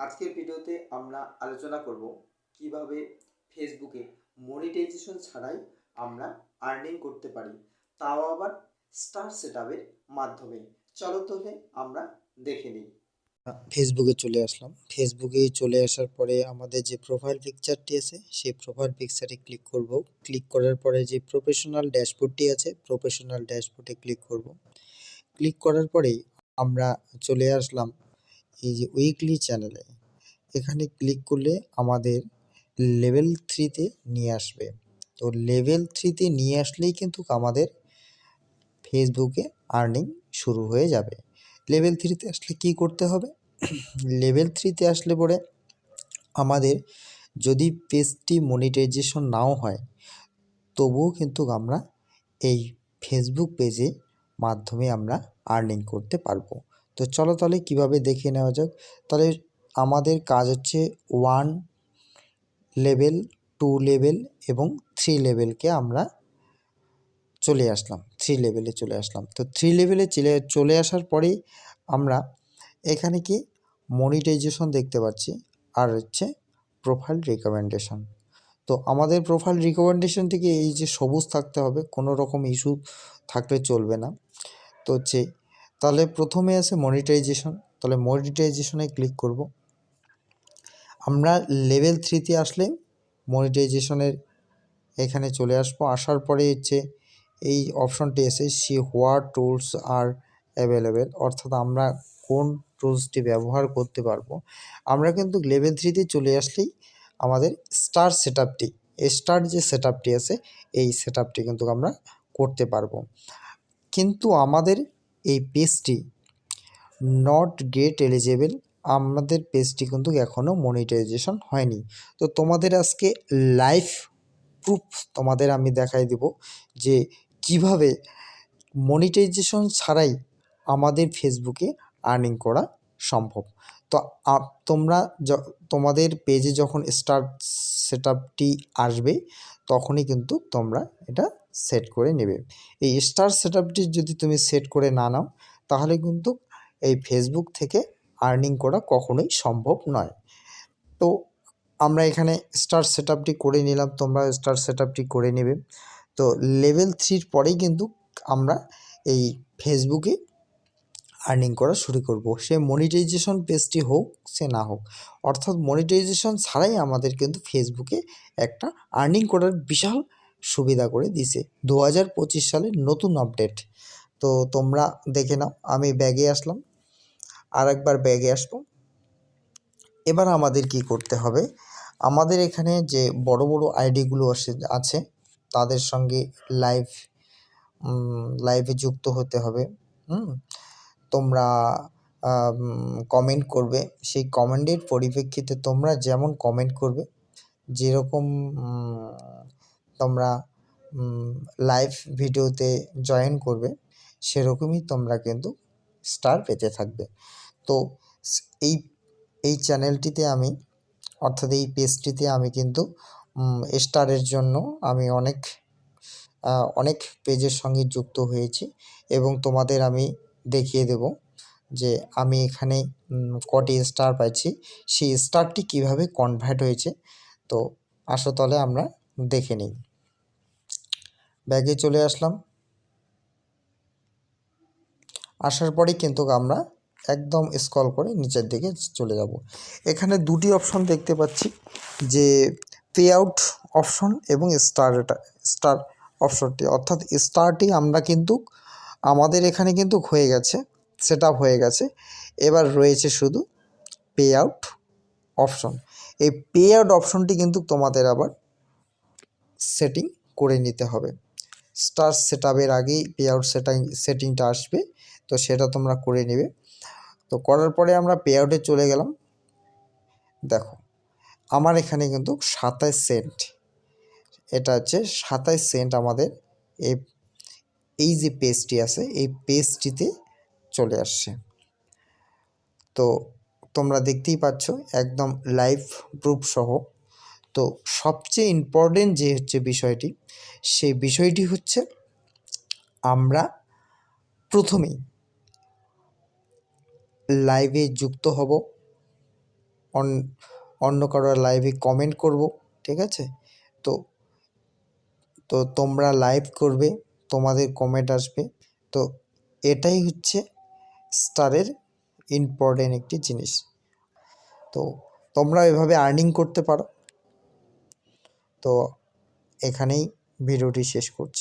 আজকের ভিডিওতে আমরা আলোচনা করব কীভাবে ফেসবুকে মনিটাইজেশন ছাড়াই আমরা আর্নিং করতে পারি। তাও আবার স্টার সেটআপের মাধ্যমে। চলো তাহলে আমরা দেখে নিই। ফেসবুকে চলে আসলাম। ফেসবুকে চলে আসার পরে আমাদের যে প্রোফাইল পিকচারটি আছে, সেই প্রোফাইল পিকচারে ক্লিক করব। ক্লিক করার পরে যে প্রফেশনাল ড্যাশবোর্ডটি আছে প্রফেশনাল ড্যাশবোর্ডে ক্লিক করব। ক্লিক করার পরেই আমরা চলে আসলাম এই যে উইকলি চ্যানেলে এখানে ক্লিক করলে আমাদের লেভেল থ্রিতে নিয়ে আসবে। তো লেভেল থ্রিতে নিয়ে আসলেই কিন্তু আমাদের ফেসবুকে আর্নিং শুরু হয়ে যাবে। লেভেল থ্রিতে আসলে কী করতে হবে? লেভেল থ্রিতে আসলে পরে আমাদের যদি পেজটি মনিটাইজেশন নাও হয়, তবুও কিন্তু আমরা এই ফেসবুক পেজে মাধ্যমে আমরা আর্নিং করতে পারব। তো চলো তাহলে কীভাবে দেখে নেওয়া যাক? তাহলে আমাদের কাজ হচ্ছে ওয়ান লেভেল টু লেভেল এবং থ্রি লেভেলকে আমরা চলে আসলাম। থ্রি লেভেলে চলে আসলাম। তো থ্রি লেভেলে চলে চলে আসার পরেই আমরা এখানে কি মনিটাইজেশন দেখতে পাচ্ছি আর হচ্ছে প্রোফাইল রিকমেন্ডেশন তো আমাদের প্রোফাইল রিকমেন্ডেশন থেকে এই যে সবুজ থাকতে হবে, কোনো রকম ইস্যু থাকলে চলবে না। তো হচ্ছে তাহলে প্রথমে আছে মনিটাইজেশন তাহলে মনিটাইজেশনে ক্লিক করব। আমরা লেভেল থ্রিতে আসলে মনিটাইজেশনের এখানে চলে আসব। আসার পরে হচ্ছে এই অপশনটি এসে see what tools are available অর্থাৎ আমরা কোন টুলসটি ব্যবহার করতে পারব। আমরা কিন্তু লেভেল থ্রিতে চলে আসলেই আমাদের স্টার সেট আপটি স্টার যে সেট আপটি আছে, এই সেট আপটি কিন্তু আমরা করতে পারব। কিন্তু আমাদের এই পেজটি নট গেট এলিজেবল আমাদের পেজটি কিন্তু এখনও মনিটাইজেশন হয়নি। তো তোমাদের আজকে লাইভ প্রুফ তোমাদের আমি দেখাই দেব যে কীভাবে মনিটাইজেশন ছাড়াই আমাদের ফেসবুকে আর্নিং করা সম্ভব। তো তোমরা তোমাদের পেজে যখন স্টার্ট সেট আসবে, তখনই কিন্তু তোমরা এটা সেট করে নেবে। এই স্টার সেট যদি তুমি সেট করে না নাও, তাহলে কিন্তু এই ফেসবুক থেকে আর্নিং করা কখনোই সম্ভব নয়। তো আমরা এখানে স্টার সেট আপটি করে নিলাম, তোমরা স্টার সেট আপটি করে নেবে। তো লেভেল থ্রির পরেই কিন্তু আমরা এই ফেসবুকে আর্নিং করা শুরু করব। সে মনিটাইজেশন পেজটি হোক, সে না হোক, অর্থাৎ মনিটাইজেশন ছাড়াই আমাদের কিন্তু ফেসবুকে একটা আর্নিং করার বিশাল সুবিধা করে দিছে। দু হাজার পঁচিশ সালের নতুন আপডেট তো তোমরা দেখে নাও, আমি ব্যাগে আসলাম আর একবার ব্যাগে আসব। এবার আমাদের কি করতে হবে? আমাদের এখানে যে বড় বড় আইডিগুলো আসে, আছে, তাদের সঙ্গে লাইভ লাইভে যুক্ত হতে হবে। হুম? তোমরা কমেন্ট করবে। সেই কমেন্টের পরিপ্রেক্ষিতে তোমরা যেমন কমেন্ট করবে, যেরকম তোমরা লাইভ ভিডিওতে জয়েন করবে, সেরকমই তোমরা কিন্তু স্টার পেতে থাকবে। তো এই এই চ্যানেলটিতে আমি, অর্থাৎ এই পেজটিতে আমি কিন্তু স্টারের জন্য আমি অনেক অনেক পেজের সঙ্গে যুক্ত হয়েছি এবং তোমাদের আমি দেখিয়ে দেব যে আমি এখানে কটি স্টার পাইছি। সেই স্টারটি কীভাবে কনভার্ট হয়েছে, তো আসো তাহলে আমরা দেখে নিই। ব্যাগে চলে আসলাম। আসার পরেই কিন্তু আমরা একদম স্ক্রল করে নিচের দিকে চলে যাব। এখানে দুটি অপশন দেখতে পাচ্ছি, যে পে আউট অপশন এবং স্টার স্টার অপশনটি। অর্থাৎ স্টারটি আমরা কিন্তু, আমাদের এখানে কিন্তু হয়ে গেছে সেট হয়ে গেছে। এবার রয়েছে শুধু পে আউট অপশন। এই পে আউট অপশনটি কিন্তু তোমাদের আবার সেটিং করে নিতে হবে। স্টার সেট আপের আগেই পে আউট সেটিং সেটিংটা আসবে, তো সেটা তোমরা করে নেবে। তো করার পরে আমরা পে আউটে চলে গেলাম। দেখো, আমার এখানে কিন্তু সাতাইশ সেন্ট এটা হচ্ছে সাতাইশ সেন্ট আমাদের এই এই যে পেজটি আছে, এই পেজটিতে চলে আসছে। তো তোমরা দেখতেই পাচ্ছ, একদম লাইভ প্রুফ সহ তো সবচেয়ে ইম্পর্টেন্ট যে হচ্ছে বিষয়টি, সেই বিষয়টি হচ্ছে আমরা প্রথমেই লাইভে যুক্ত হব। অন, অন্য কারোর লাইভে কমেন্ট করব, ঠিক আছে? তো তো তোমরা লাইভ করবে, তোমাদের কমেন্ট আসবে। তো এটাই হচ্ছে স্টারের ইম্পর্টেন্ট একটি জিনিস। তো তোমরা এভাবে আর্নিং করতে পারো। তো এখানেই ভিডিওটি শেষ করছি।